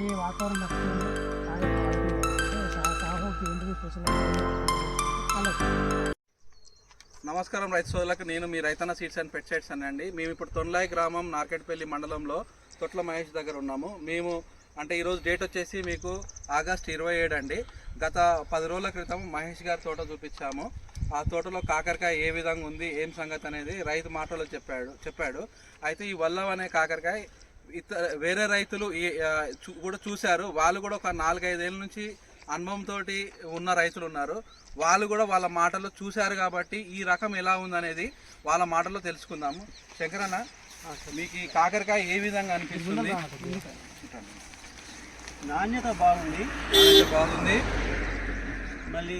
ఈ వాతావరణం నమస్కారం రైతు సోదరులకు. నేను మీ రైతన్న సీడ్స్ అండ్ పెట్ సైడ్స్ అండి. మేము ఇప్పుడు తొండ్లాయి గ్రామం నార్కెట్పల్లి మండలంలో తొట్ల మహేష్ దగ్గర ఉన్నాము. మేము అంటే ఈరోజు డేట్ వచ్చేసి మీకు ఆగస్ట్ ఇరవై ఏడు అండి. గత పది రోజుల క్రితం మహేష్ గారి తోట చూపించాము. ఆ తోటలో కాకరకాయ ఏ విధంగా ఉంది ఏం సంగతి అనేది రైతు మాటలో చెప్పాడు చెప్పాడు. అయితే ఈ వల్లవ అనే కాకరకాయ వేరే రైతులు కూడా చూశారు. వాళ్ళు కూడా ఒక నాలుగైదేళ్ళ నుంచి అనుభవంతో ఉన్న రైతులు ఉన్నారు. వాళ్ళు కూడా వాళ్ళ మాటల్లో చూశారు కాబట్టి ఈ రకం ఎలా ఉందనేది వాళ్ళ మాటల్లో తెలుసుకుందాము. శంకరన్న మీకు ఈ కాకరకాయ ఏ విధంగా అనిపిస్తుంది? నాణ్యత బాగుంది. నాణ్యత బాగుంది. మళ్ళీ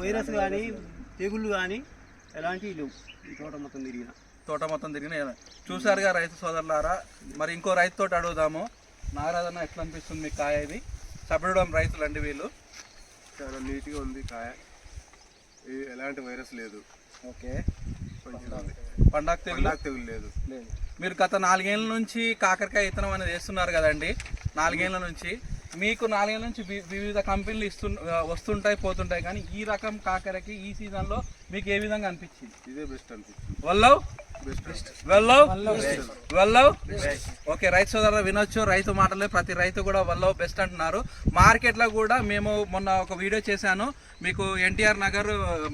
వైరస్ కానీ తెగుళ్ళు కానీ ఎలాంటివి లేవు. ఈ తోట మొత్తం తిరిగిన. తోట మొత్తం తిరిగిన చూశారుగా రైతు సోదరులారా మరి ఇంకో రైతు తోట అడుగుదాము. నాగరాజన్న ఎట్లా అనిపిస్తుంది మీకు కాయ ఇది? సపడడం రైతులు అండి వీళ్ళు. చాలా నీట్గా ఉంది కాయ. ఎలాంటి వైరస్ లేదు. ఓకే. పండగ తెగులు? పండాకు తెగులు లేదు. లేదు. మీరు గత నాలుగేళ్ళ నుంచి కాకరకాయ ఇత్తనం అనేది వేస్తున్నారు కదండి. నాలుగేళ్ళ నుంచి. మీకు నాలుగేళ్ళ నుంచి వివిధ కంపెనీలు ఇస్తు వస్తుంటాయి పోతుంటాయి. కానీ ఈ రకం కాకరకి ఈ సీజన్లో మీకు ఏ విధంగా అనిపించింది? ఇదే బెస్ట్ అనిపించింది. బెస్ట్ వెల్లవ్? వెల్లవ్? ఓకే రైతు సోదరు వినొచ్చు. రైతు మాటలే. ప్రతి రైతు కూడా వల్లవ్ బెస్ట్ అంటున్నారు. మార్కెట్లో కూడా మేము మొన్న ఒక వీడియో చేశాను. మీకు ఎన్టీఆర్ నగర్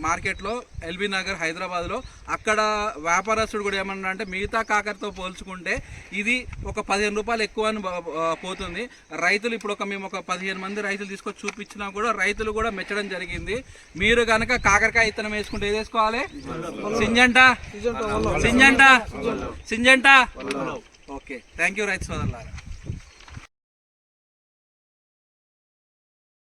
మార్కెట్లో ఎల్బీ నగర్ హైదరాబాద్లో అక్కడ వ్యాపారస్తుడు కూడా ఏమన్నా అంటే మిగతా కాకరతో పోల్చుకుంటే ఇది ఒక పదిహేను రూపాయలు ఎక్కువ అని పోతుంది. రైతులు ఇప్పుడు ఒక మేము ఒక పదిహేను మంది రైతులు తీసుకొచ్చి చూపించినా కూడా రైతులు కూడా మెచ్చడం జరిగింది. మీరు కనుక కాకరకాయ ఇత్తనం వేసుకుంటే ఏది వేసుకోవాలి? Syngenta Syngenta. Syngenta. Okay. Thank you రైతు సోదరులారా.